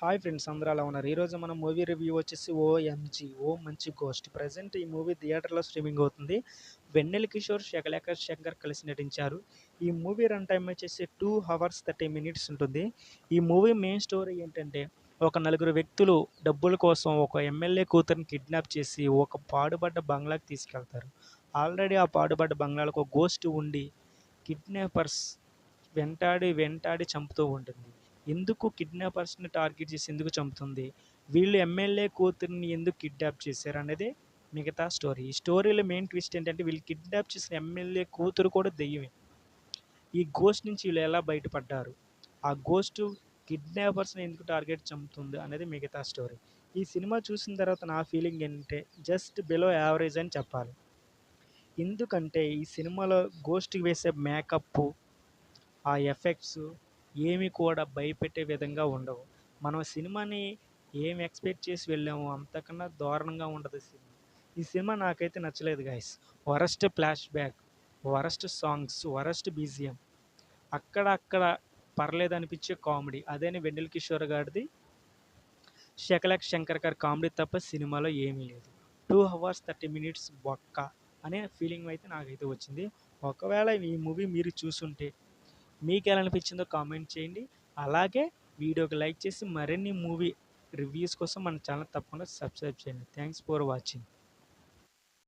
Hi friends అందరూ అలా ఉన్నారు? ఈరోజు మన మూవీ రివ్యూ వచ్చేసి ఓఎంజీ ఓ మంచి గోస్ట్ ప్రజెంట్ ఈ మూవీ థియేటర్లో స్ట్రీమింగ్ అవుతుంది. వెన్నెల కిషోర్ శకలేఖ శంకర్ కలిసి నటించారు. ఈ మూవీ రన్ టైం వచ్చేసి టూ అవర్స్ థర్టీ మినిట్స్ ఉంటుంది. ఈ మూవీ మెయిన్ స్టోరీ ఏంటంటే ఒక నలుగురు వ్యక్తులు డబ్బుల కోసం ఒక ఎమ్మెల్యే కూతురిని కిడ్నాప్ చేసి ఒక పాడుబడ్డ బంగ్లాకి తీసుకెళ్తారు. ఆల్రెడీ ఆ పాడుబడ్డ బంగ్లాలకు ఒక గోస్ట్ ఉండి కిడ్నాపర్స్ వెంటాడి వెంటాడి చంపుతూ ఉంటుంది. ఎందుకు కిడ్నాపర్స్ని టార్గెట్ చేసి ఎందుకు చంపుతుంది? వీళ్ళు ఎమ్మెల్యే కూతుర్ని ఎందుకు కిడ్నాప్ చేశారు అనేది మిగతా స్టోరీ. ఈ స్టోరీలో మెయిన్ ట్విస్ట్ ఏంటంటే వీళ్ళు కిడ్నాప్ చేసిన ఎమ్మెల్యే కూతురు కూడా దెయ్యమే. ఈ గోస్ట్ నుంచి వీళ్ళు ఎలా బయటపడ్డారు? ఆ గోస్ట్ కిడ్నాపర్స్ని ఎందుకు టార్గెట్ చంపుతుంది అనేది మిగతా స్టోరీ. ఈ సినిమా చూసిన తర్వాత నా ఫీలింగ్ ఏంటంటే జస్ట్ బిలో యావరేజ్ అని చెప్పాలి. ఎందుకంటే ఈ సినిమాలో గోస్ట్కి వేసే మేకప్ ఆ ఎఫెక్ట్స్ ఏమి కూడా భయపెట్టే విధంగా ఉండవు. మనం సినిమాని ఏం ఎక్స్పెక్ట్ చేసి వెళ్ళాము అంతకన్నా దారుణంగా ఉండదు సినిమా. ఈ సినిమా నాకైతే నచ్చలేదు guys. Worst flashback worst songs worst BGM అక్కడ అక్కడ పర్లేదు అనిపించే కామెడీ. అదేనే వెన్నెల కిషోర్ గారిది. శకలక్ శంకర్ గారి కామెడీ తప్ప సినిమాలో ఏమీ లేదు. టూ అవర్స్ థర్టీ మినిట్స్ బొక్క అనే ఫీలింగ్ అయితే నాకైతే వచ్చింది. ఒకవేళ ఈ మూవీ మీరు చూసుంటే మీకు ఎలా అనిపించిందో కామెంట్ చేయండి. అలాగే వీడియోకి లైక్ చేసి మరిన్ని మూవీ రివ్యూస్ కోసం మన ఛానల్ తప్పకుండా సబ్స్క్రైబ్ చేయండి. Thanks for watching